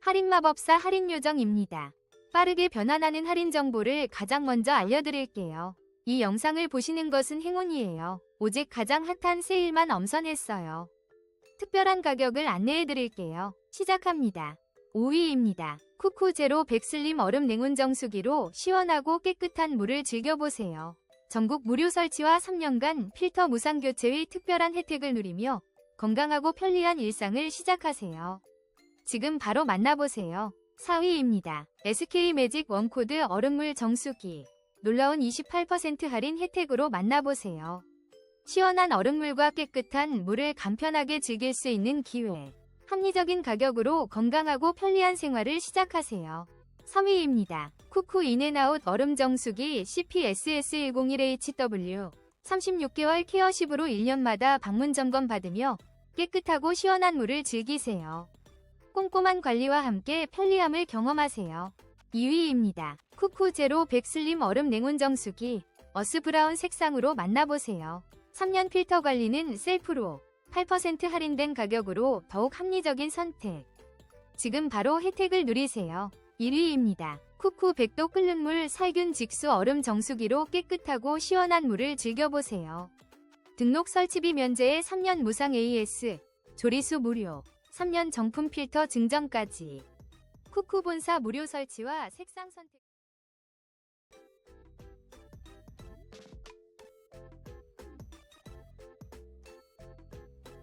할인마법사 할인요정입니다. 빠르게 변환하는 할인 정보를 가장 먼저 알려드릴게요. 이 영상을 보시는 것은 행운이에요. 오직 가장 핫한 세일만 엄선했어요. 특별한 가격을 안내해드릴게요. 시작합니다. 5위입니다. 쿠쿠 제로 백슬림 얼음 냉온 정수기로 시원하고 깨끗한 물을 즐겨보세요. 전국 무료 설치와 3년간 필터 무상 교체의 특별한 혜택을 누리며 건강하고 편리한 일상을 시작하세요. 지금 바로 만나보세요. 4위입니다. SK 매직 원코드 얼음물 정수기. 놀라운 28% 할인 혜택으로 만나보세요. 시원한 얼음물과 깨끗한 물을 간편하게 즐길 수 있는 기회. 합리적인 가격으로 건강하고 편리한 생활을 시작하세요. 3위입니다. 쿠쿠 인앤아웃 얼음 정수기 CPSS101HW 36개월 케어십으로 1년마다 방문 점검 받으며 깨끗하고 시원한 물을 즐기세요. 꼼꼼한 관리와 함께 편리함을 경험하세요. 2위입니다. 쿠쿠 제로 백슬림 얼음 냉온 정수기 어스 브라운 색상으로 만나보세요. 3년 필터 관리는 셀프로 8% 할인된 가격으로 더욱 합리적인 선택. 지금 바로 혜택을 누리세요. 1위입니다. 쿠쿠 100도 끓는 물 살균 직수 얼음 정수기로 깨끗하고 시원한 물을 즐겨보세요. 등록 설치비 면제에 3년 무상 AS, 조리수 무료, 3년 정품 필터 증정까지. 쿠쿠 본사 무료 설치와 색상 선택